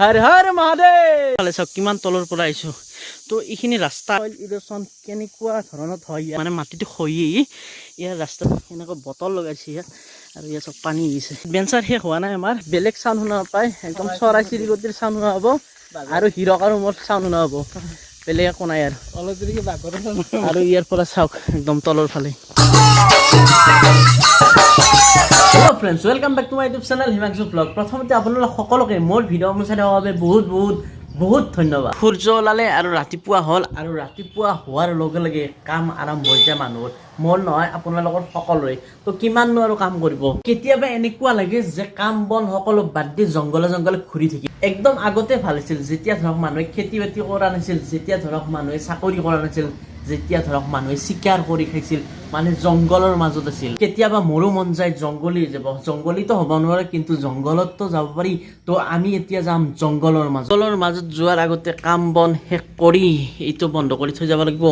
হৰ হৰ মহাদেৱ চাওক কিমান তলৰ পৰা আহিছো। তো এইখিনি ৰাস্তা ইৰচন কেনেকুৱা ধৰণত হয় ইয়াত? মানে মাটিটো খহি ইয়াৰ ৰাস্তাত এনেকৈ বটল লগাইছে ইয়াত। আৰু ইয়াত চব পানী আহিছে বেঞ্চাৰ শেষ হোৱা নাই আমাৰ। বেলেগ চাউণ্ড শুনা নাপায়। একদম চৰাই চিৰিকটিৰ চাউণ্ড শুনা হ'ব। আৰু হিৰক আৰু মোৰ চাউণ্ড শুনা হ'ব। বেলেগ একো নাই আৰু। আৰু ইয়াৰ পৰা চাওক একদম তলৰ ফালে। Hello' friends welcome back to my YouTube channel Himanshu vlog প্ৰথমতে আপোনালোক সকলোকে মোৰ ভিডিঅ'সমূহ চাই থকাৰ বাবে বহুত বহুত বহুত ধন্যবাদ। সূৰ্য ওলালে আৰু ৰাতিপুৱা হ'ল আৰু ৰাতিপুৱা হোৱাৰ লগে কাম আৰম্ভ হৈ যায় মানুহৰ। মোৰ নহয় আপোনালোকৰ তো কিমাননো আৰু কাম কৰিব? কেতিয়াবা এনেকুৱা লাগে যে কাম বন সকলো বাদ দি জংঘলে জংঘলে ঘূৰি থাকি। একদম আগতে ভালো আছিল। যেতিয়া ধৰক মানুহে খেতি বাতি কৰা নাছিল, যেতিয়া ধৰক মানুহে চাকৰি কৰা নাছিল যেতিয়া ধৰক মানুহে চিকাৰ কৰি খাইছিল মানে জংঘলৰ মাজত আছিল, কেতিয়াবা মোৰো মন যায় জংগলী যাব। জংগলীতো হ'ব নোৱাৰে, কিন্তু জংঘলততো যাব পাৰি। তো আমি এতিয়া যাম জংঘলৰ মাজত। জংঘলৰ মাজত যোৱাৰ আগতে কাম বন শেষ কৰি এইটো বন্ধ কৰি থৈ যাব লাগিব।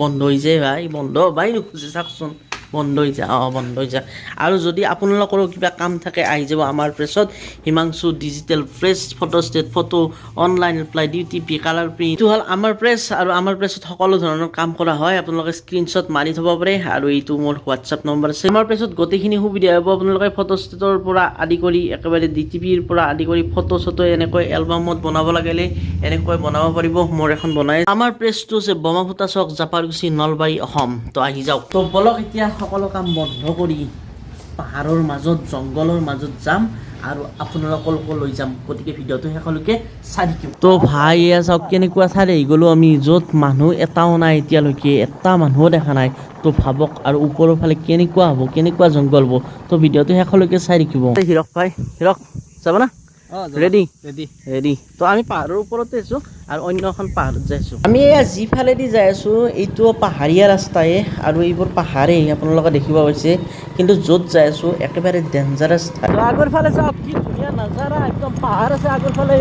বন্ধ হৈ যায় ভাই, বন্ধ। ভাই, নোখোজে চাওকচোন। বন্ধ হৈ যায় অঁ বন্ধ হৈ যায় আৰু যদি আপোনালোকৰো কিবা কাম থাকে, আহি যাব আমাৰ প্ৰেছত Himanshu digital fresh photo state photo online apply duty P colour print এইটো হ'ল আমাৰ প্ৰেছ আৰু আমাৰ প্ৰেছত সকলো ধৰণৰ কাম কৰা হয়। আপোনালোকে স্ক্ৰীনশ্বট মাৰি থ'ব পাৰে আৰু এইটো মোৰ হোৱাটছআপ নম্বৰ আছে। আমাৰ প্ৰেছত গোটেইখিনি সুবিধা হ'ব। আপোনালোকে ফটো ষ্টেটৰ পৰা আদি কৰি একেবাৰে ডি টি পিৰ আদি কৰি ফটো চটো এনেকৈ এলবামত বনাব লাগিলে এনেকৈ বনাব পাৰিব। মোৰ এখন বনাই। আমাৰ প্ৰেছটো হৈছে ব্ৰহ্মপুত্ৰ চক জাপাৰকুচি নলবাৰী, অসম। তো আহি যাওক। তো বলক এতিয়া সকলো কাম বন্ধ কৰি পাহাৰৰ মাজত জংঘলৰ মাজত যাম আৰু আপোনালোককো লৈ যাম। গতিকে ভিডিঅ'টো শেষলৈকে চাই থাকিব। তো ভাই এয়া চাওক কেনেকুৱা ঠাইত আহি গ'লো আমি য'ত মানুহ এটাও নাই এতিয়ালৈকে এটা মানুহো দেখা নাই। তো ভাবক আৰু ওপৰৰ ফালে কেনেকুৱা হ'ব কেনেকুৱা জংঘল হ'ব। তো ভিডিঅ'টো শেষলৈকে চাই থাকিব। হিৰক ভাই হিৰক যাব না ৰেডি ৰেডি তো আমি পাহাৰৰ ওপৰতে আছোঁ আৰু অন্য এখন পাহাৰত যাই আছোঁ। আমি এয়া যিফালেদি যাই আছোঁ এইটো পাহাৰীয়া ৰাস্তাই আৰু এইবোৰ পাহাৰেই আপোনালোকে দেখিব পাইছে। কিন্তু য'ত যাই আছোঁ একেবাৰে ডেঞ্জাৰাছ ঠাই আগৰ ফালে চাওক কি ধুনীয়া নাজাৰা একদম পাহাৰ আছে আগৰ ফালে।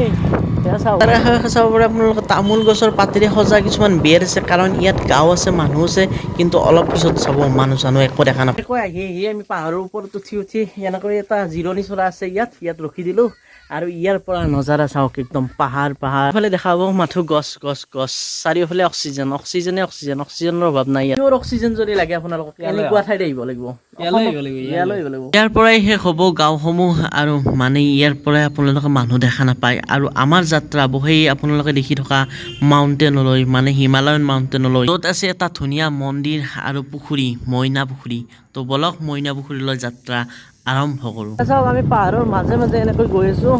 চাব পাৰে আপোনালোকে। তামোল গছৰ পাতেৰে সজা কিছুমান বেৰ আছে কাৰণ ইয়াত গাঁও আছে মানুহ আছে কিন্তু অলপ পিছত চাব মানুহ চানুহ একো দেখা নাপায়। আহি আহি আমি পাহাৰৰ ওপৰত উঠি উঠি এনেকৈ এটা জিৰণি চলা আছে ইয়াত ইয়াত ৰখি দিলোঁ। আৰু ইয়াৰ পৰা নজাৰা চাওক একদম পাহাৰ পাহাৰ। ফালে দেখা পাব মাথো গছ গছ গছ। চাৰিওফালে অক্সিজেন অক্সিজেনে অক্সিজেন অক্সিজেনৰ অভাৱ নাই পিয়ৰ অক্সিজেন যদি লাগে আপোনালোকক এনেকুৱা ঠাইত আহিব লাগিব। ইয়াৰ পৰাই শেষ হ'ব গাঁওসমূহ আৰু মানে ইয়াৰ পৰাই আপোনালোকে মানুহ দেখা নাপায়। আৰু আমাৰ যাত্ৰা সেই আপোনালোকে দেখি থকা মাউণ্টেনলৈ মানে হিমালয়ন মাউণ্টেনলৈ য'ত আছে এটা ধুনীয়া মন্দিৰ আৰু পুখুৰী মইনা পুখুৰী। তো বলক মইনা পুখুৰীলৈ যাত্ৰা আৰম্ভ কৰোঁ। চাওক আমি পাহাৰৰ মাজে মাজে এনেকৈ গৈ আছোঁ।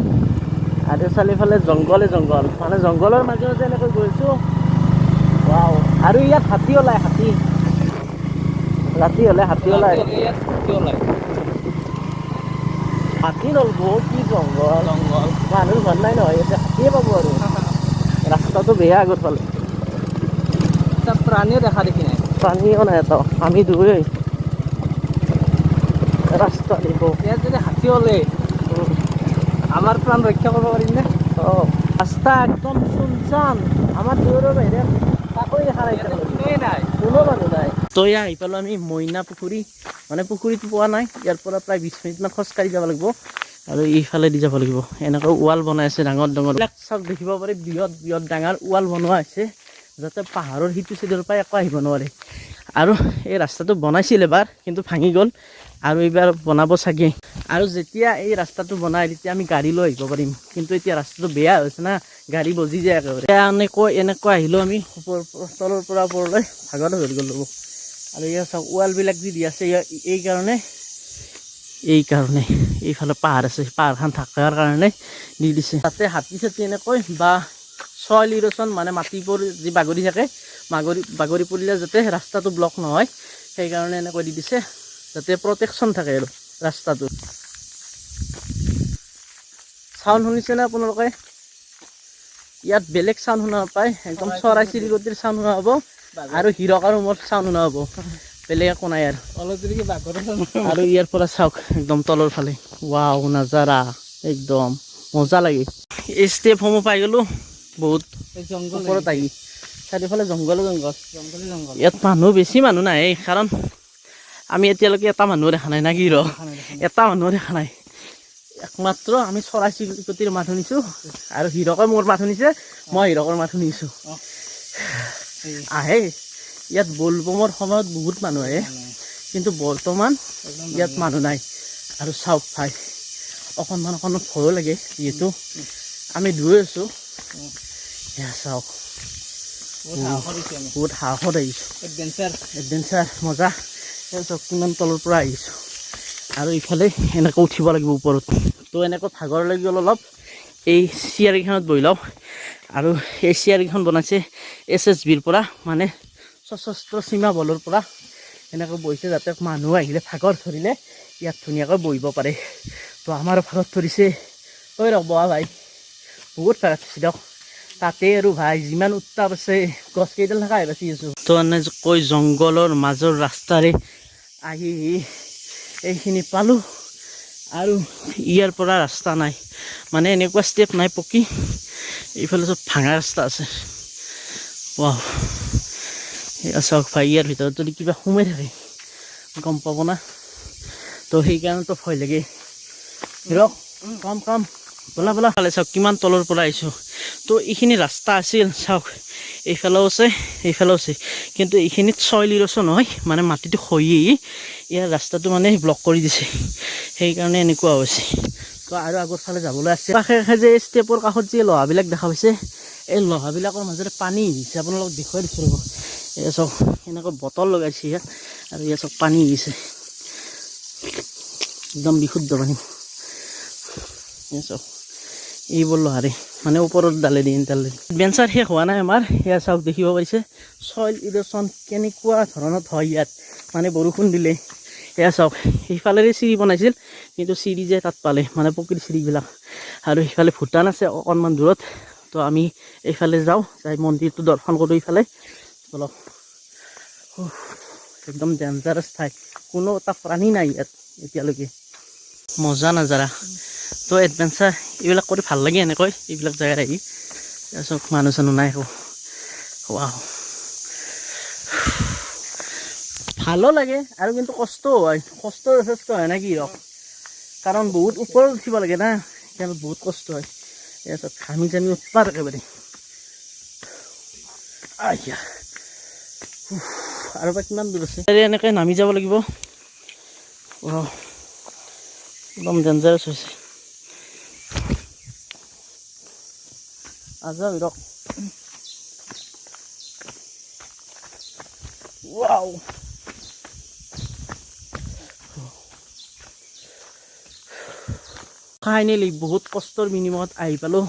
আৰু চাৰিওফালে জংঘলে জংঘল। মানে জংঘলৰ মাজে মাজে এনেকৈ গৈ আছোঁ। ৱাও আৰু ইয়াত হাতী ওলায় হাতী। ৰাতি হ'লে হাতী ওলায় হাতী নলব কি জংঘল। জংঘল। মানুহ ঘৰ নাই নহয় ইয়াতে হাতীয়ে পাব আৰু। ৰাস্তাটো বেয়া আগত ফালে প্ৰাণীও দেখা দেখি নাই। পানীও নাই এটা আমি দূৰে ৰাস্তা দিব ইয়াত যদি হাতী ওলে আমাৰ প্ৰাণ ৰক্ষা কৰিব পাৰিম নে? অঁ ৰাস্তা একদম শুনচান আমাৰ দূৰৰ বাহিৰে কাকোৱে দেখা নাই নাই। কোনো মানুহ নাই। তো এয়া আহি পালোঁ আমি মইনা পুখুৰী মানে পুখুৰীটো পোৱা নাই। ইয়াৰ পৰা প্ৰায় বিছ মিনিটমান খোজকাঢ়ি যাব লাগিব। আৰু এইফালেদি যাব লাগিব। এনেকৈ ৱাল বনাই আছে ডাঙৰ ডাঙৰ। এইবিলাক চাওক, দেখিব পাৰে বৃহৎ বৃহৎ ডাঙৰ ৱাল বনোৱা হৈছে। যাতে পাহাৰৰ সিটো চাইডৰ পৰা একো আহিব নোৱাৰে। আৰু এই ৰাস্তাটো বনাইছিল এবাৰ, কিন্তু ভাঙি গ'ল। আৰু এইবাৰ বনাব চাগে। আৰু যেতিয়া এই ৰাস্তাটো বনাই, তেতিয়া আমি গাড়ী লৈ আহিব পাৰিম। কিন্তু এতিয়া ৰাস্তাটো বেয়া হৈছে না, গাড়ী বজি যায় একেবাৰে। এনেকৈ এনেকৈ আহিলোঁ আমি ওপৰ, তলৰ পৰা ওপৰলৈ, ভাগত হৈ গ'লো আৰু ইয়াৰ চাওক, ৱালবিলাক যি দি আছে ইয়াৰ এই কাৰণে এই কাৰণে, এইফালে পাহাৰ আছে, পাহাৰখন থকাৰ কাৰণে দি দিছে। তাতে হাতী চাতী এনেকৈ বা ছয় লিৰচন মানে মাটিবোৰ যি বাগৰি থাকে বাগৰি বাগৰি পৰিলে যাতে ৰাস্তাটো ব্লক নহয় সেইকাৰণে এনেকৈ দি দিছে যাতে প্ৰটেকশ্যন থাকে আৰু ৰাস্তাটো চাউণ্ড শুনিছেনে আপোনালোকে? ইয়াত বেলেগ চাউণ্ড শুনা নাপায় একদম চৰাই চিৰিকটিৰ চাউণ্ড শুনা হ'ব আৰু হিৰক আৰু মোৰ চাউণ্ড শুনা হ'ব বেলেগ একো নাই আৰু। আৰু ইয়াৰ পৰা চাওক একদম তলৰ ফালে। ৱাও নাজাৰা একদম মজা লাগে। এই ষ্টেপসমূহ পাই গ'লোঁ। বহুত ওপৰত আহি চাৰিওফালে জংঘলে জংঘল। ইয়াত মানুহ বেছি মানুহ নাই কাৰণ আমি এতিয়ালৈকে এটা মানুহ দেখা নাই না কি ৰ? এটা মানুহ দেখা নাই। একমাত্ৰ আমি চৰাই চিৰিকটিৰ মাত শুনিছোঁ আৰু হীৰকে মোৰ মাত শুনিছে মই হীৰকৰ মাত শুনিছোঁ। আহে ইয়াত বলবমৰ সময়ত বহুত মানুহ আহে কিন্তু বৰ্তমান ইয়াত মানুহ নাই। আৰু চাওক ভাই অকণমান অকণমান ভয়ো লাগে যিহেতু আমি দূৰৈ আছোঁ। চাওক বহুত সাহসত আহিছোঁ। এডভেঞ্চাৰ মজা। চাওক কিমান তলৰ পৰা আহিছোঁ। আৰু ইফালে এনেকৈ উঠিব লাগিব ওপৰত। তো এনেকৈ ভাগৰ লাগি গ'ল অলপ। এই চিয়াৰকেইখনত বহি লওঁ। আৰু এই চিয়াৰকেইখন বনাইছে এছ এছ বিৰ পৰা মানে সশস্ত্ৰ সীমা বলৰ পৰা। এনেকৈ বহিছে যাতে মানুহ আহিলে ভাগৰ ধৰিলে ইয়াত ধুনীয়াকৈ বহিব পাৰে। তো আমাৰ ভাগত ধৰিছে। ঐ ৰ'ব ভাই বহুত ভাগত ধৰিছে দিয়ক। তাতে আৰু ভাই যিমান উত্তাপ আছে গছ কেইডাল থকা বাচি আছোঁ। তো এনেকৈ জংঘলৰ মাজৰ ৰাস্তাৰে আহি এইখিনি পালোঁ আৰু ইয়াৰ পৰা ৰাস্তা নাই। মানে এনেকুৱা ষ্টেপ নাই পকী। এইফালে চব ভাঙা ৰাস্তা আছে। ৱাহ চাওক ভাই ইয়াৰ ভিতৰত যদি কিবা সোমাই থাকে গম পাব না। তো সেইকাৰণেতো ভয় লাগে। হিৰক কাম কাম। বলা বলা। ফালে চাওক কিমান তলৰ পৰা আহিছোঁ। তো এইখিনি ৰাস্তা আছিল, চাওক। এইফালেও আছে এইফালেও আছে। কিন্তু এইখিনিত ছয় লিৰছো নহয় মানে মাটিটো খহি ইয়াৰ ৰাস্তাটো মানে ব্লক কৰি দিছে। সেইকাৰণে এনেকুৱা হৈছে। তো আৰু আগৰ ফালে যাবলৈ আছে। কাষে কাষে যে ষ্টেপৰ কাষত যে লহাবিলাক দেখা পাইছে, এই লহাবিলাকৰ মাজেৰে পানী আহিছে। আপোনালোকক দেখুৱাই দিছোঁ ৰ'ব। এয়া চাওক, এনেকৈ বটল লগাইছে ইয়াত, আৰু ইয়াত চাওক, পানী আহিছে। একদম বিশুদ্ধ পানী। এয়া চাওক, এইবোৰ লোহাৰে। মানে ওপৰত ডালে দি ডালে বেঞ্চাৰ শেষ হোৱা নাই আমাৰ সেয়া চাওক দেখিব পাৰিছে চইল ইৰচন কেনেকুৱা ধৰণত হয় ইয়াত। মানে বৰষুণ দিলে। সেয়া চাওক সেইফালেৰে চিৰি বনাইছিল কিন্তু চিৰি যে তাত পালে মানে পকীৰ চিৰিবিলাক। আৰু সেইফালে ভূটান আছে অকণমান দূৰত। তো আমি এইফালে যাওঁ যাই মন্দিৰটো দৰ্শন কৰোঁ বলক উফ, একদম ডেঞ্জাৰাছ ঠাই। কোনো এটা প্ৰাণী নাই ইয়াত এতিয়ালৈকে। মজা নাজাৰা। তো এডভেঞ্চাৰ এইবিলাক কৰি ভাল লাগে এনেকৈ এইবিলাক জেগাত আহি। তাৰপিছত মানুহ চানুহ নাই ৱাহ ভালো লাগে আৰু কিন্তু কষ্টও হয়। কষ্ট যথেষ্ট হয় না কি হওক কাৰণ বহুত ওপৰত উঠিব লাগে না। সেইকাৰণে বহুত কষ্ট হয়। তাৰপিছত ঘামি চামি উৎপাত একেবাৰে। আৰু বা কিমান দূৰ আছে? এনেকৈ নামি যাব লাগিব। একদম ডেঞ্জাৰাছ হৈছে আজা ৰক ৱাও ফাইনেলি বহুত কষ্টৰ বিনিময়ত আহি পালোঁ।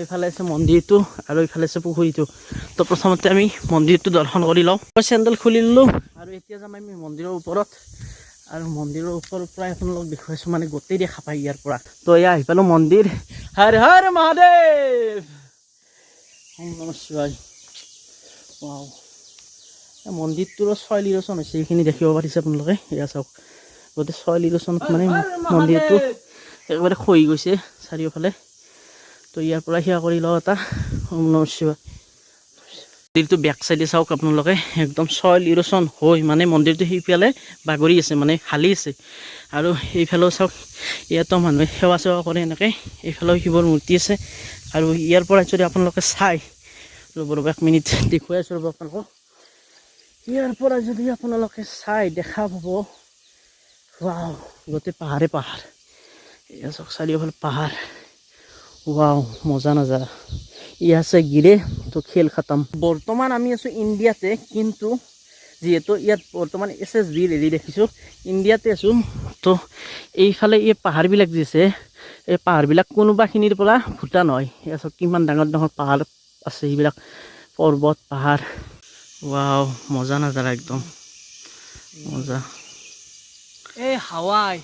এইফালে আছে মন্দিৰটো আৰু এইফালে আছে পুখুৰীটো। তো প্ৰথমতে আমি মন্দিৰটো দৰ্শন কৰি লওঁ। মই চেণ্ডেল খুলি ল'লোঁ আৰু এতিয়া যাম আমি মন্দিৰৰ ওপৰত। আৰু মন্দিৰৰ ওপৰৰ পৰাই আপোনালোকক দেখুৱাইছোঁ মানে গোটেই দেখা পায় ইয়াৰ পৰা। তো এয়া আহি পালোঁ মন্দিৰ। হৰ হৰ মহাদেৱ! ওম নমঃ শিৱায় ৱাও। মন্দিৰটোৰ ছয় লিৰচন হৈছে এইখিনি দেখিব পাৰিছে আপোনালোকে? এয়া চাওক। গোটেই ছয় লিৰচনত মানে মন্দিৰটো একেবাৰে খহি গৈছে চাৰিওফালে। তো ইয়াৰ পৰা সেৱা কৰি লওঁ এটা। ওম নমঃ শিৱায়। মন্দিৰটো বেক চাইডে চাওক আপোনালোকে। একদম ছয় লিৰচন হৈ মানে মন্দিৰটো সেইফালে বাগৰি আছে মানে হালি আছে। আৰু এইফালেও চাওক, ইয়াতো মানুহে সেৱা চেৱা কৰে এনেকৈ। এইফালেও শিৱৰ মূৰ্তি আছে। আৰু ইয়াৰ পৰা যদি আপোনালোকে চাই, ৰ'ব ৰ'ব, এক মিনিট দেখুৱাই আছোঁ ৰ'ব আপোনালোকক। ইয়াৰ পৰা যদি আপোনালোকে চাই দেখা পাব, ৱাও, গোটেই পাহাৰে পাহাৰ। এয়া চাওক, চাৰিওফালে পাহাৰ। ৱাও মজা নাজাৰা ই আছে গিৰে তো খেল খতম। বৰ্তমান আমি আছোঁ ইণ্ডিয়াতে কিন্তু যিহেতু ইয়াত বৰ্তমান এছ এছ বিৰ হেৰি দেখিছোঁ ইণ্ডিয়াতে আছোঁ। তো এইফালে এই পাহাৰবিলাক যি আছে এই পাহাৰবিলাক কোনোবাখিনিৰ পৰা ভূটান হয় চাওক কিমান ডাঙৰ ডাঙৰ পাহাৰ আছে সেইবিলাক পৰ্বত পাহাৰ। ৱাও মজা নাজাৰা একদম। মজা। এই হাৱাই।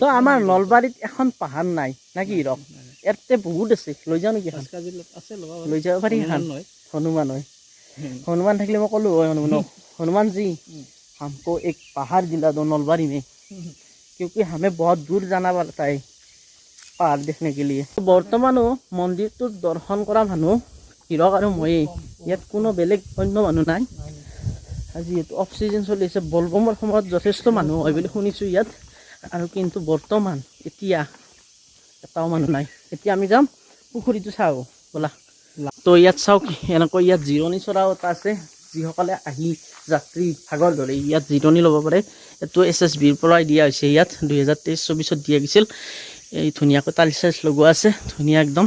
তো আমাৰ নলবাৰীত এখন পাহাৰ নাই না কি ৰক? ইয়াতে বহুত আছে লৈ যাওঁ নেকি এখন কাজি আছে ল'ব লৈ যাব পাৰি এখন নহয় হনুমান হয় हनुमान থাকিলে মই ক'লোঁ হয় हनुमान हनुमान जी हमको एक पहाड़ दिला दो नलबारी में क्योंकि हमें बहुत दूर जाना पड़ता है পাহাৰ দেখনে के लिए বৰ্তমানো মন্দিৰটোত দৰ্শন কৰা মানুহ হিৰক আৰু ময়েই ইয়াত কোনো বেলেগ অন্য মানুহ নাই আৰু যিহেতু অফ চিজন চলি আছে বলবমৰ সময়ত যথেষ্ট মানুহ হয় বুলি শুনিছোঁ ইয়াত আৰু কিন্তু বৰ্তমান এতিয়া এটাও মানুহ নাই এতিয়া আমি যাম পুখুৰীটো চাওঁ, ব'লা। তো ইয়াত চাওক, এনেকৈ ইয়াত জিৰণি চৰাও এটা আছে। যিসকলে আহি যাত্ৰী ভাগৰ ধৰে ইয়াত জিৰণি ল'ব পাৰে, এইটো এছ এছ বিৰ পৰাই দিয়া হৈছে ইয়াত। দুহেজাৰ তেইছ চৌবিছত দিয়া গৈছিল। এই ধুনীয়াকৈ টাইলছ চাইলছ লগোৱা আছে, ধুনীয়া একদম।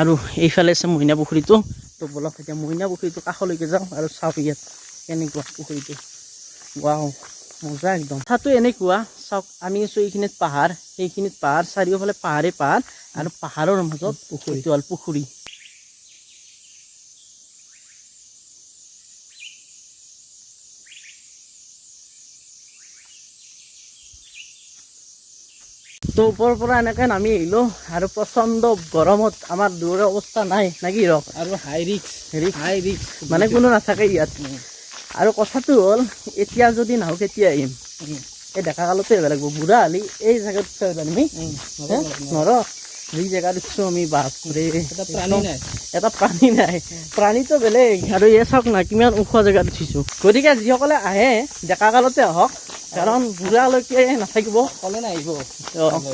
আৰু এইফালে আছে মইনা পুখুৰীটো। তো বলক এতিয়া মইনা পুখুৰীটো কাষলৈকে যাওঁ আৰু চাওঁ ইয়াত কেনেকুৱা পুখুৰীটো। ৱাও। মজা একদম। কথাটো এনেকুৱা চাওক আমি আছোঁ এইখিনিত পাহাৰ সেইখিনিত পাহাৰ চাৰিওফালে পাহাৰে পাহাৰ আৰু পাহাৰৰ মাজত পুখুৰীটো হ'ল পুখুৰী। তো ওপৰৰ পৰা এনেকৈ নামি আহিলোঁ আৰু প্ৰচণ্ড গৰমত আমাৰ দূৰৰ অৱস্থা নাই। নে কি ৰক? আৰু হাই ৰিক্স হাই ৰিক্স মানে কোনো নাথাকে ইয়াত। আৰু কথাটো হ'ল এতিয়া যদি নাহোঁ কেতিয়া আহিম। এই ডেকা কালতে আহিব লাগিব। বুঢ়া হ'লি এই জেগাত উঠব পাৰিম হে? নৰ যি জেগাত উঠছোঁ আমি বাপৰে এটা প্ৰাণী নাই। এটা প্ৰাণী নাই। প্ৰাণীটো বেলেগ। আৰু এই চাওক না কিমান ওখ জেগাত উঠিছোঁ। গতিকে যিসকলে আহে ডেকা কালতে আহক। কাৰণ বুঢ়ালৈকে নাথাকিব। ক'লে নাহিব।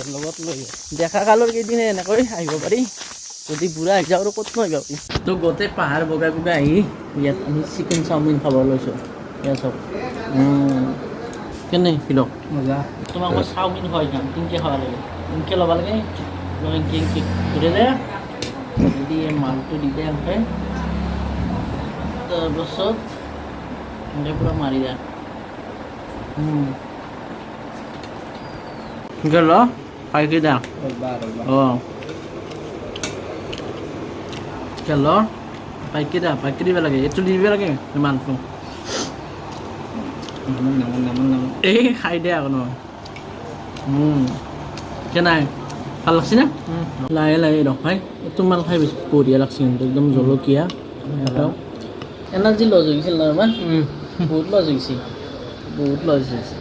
লগত লৈ ডেকা কালৰ কেইদিনে এনেকৈ আহিব পাৰি। যদি বুঢ়া আহি যাওঁ আৰু ক'ত আহিব পাৰি তো গোটেই পাহাৰ বগাই বগাই আহি ইয়াত আমি চিকেন চাওমিন খাব লৈছোঁ। ইয়াত চাওক কেনে ফিলক? মজা। তোমাক মই চাওমিন খুৱাই যাম কেনেকৈ খাব লাগে। কেনেকৈ ল'ব লাগে। এনকে এনকে ঘূৰে দে। দি এই মালটো দি দে এনেকৈ তাৰপাছত এনেকৈ পূৰা মাৰি দে। উম। এনেকৈ ল খাই দে? ৰ'বা। অঁ। তেল পাইকি দা পাইকি দিব লাগে। এইটো দিব লাগে ইমানটো নামন নামন নামন নামন। এই খাই দে আকৌ নহয়। কেনাই ভালো লাগছে না? লাহে লাহে ৰখাই এইটো মাল খাই বেছি বঢ়িয়া লাগছে কিন্তু একদম জলকীয়া। এনাৰ্জি লজ হৈ গৈছিল নহয় ইমান বহুত লজ হৈ গৈছে। বহুত লজ হৈ গৈছে।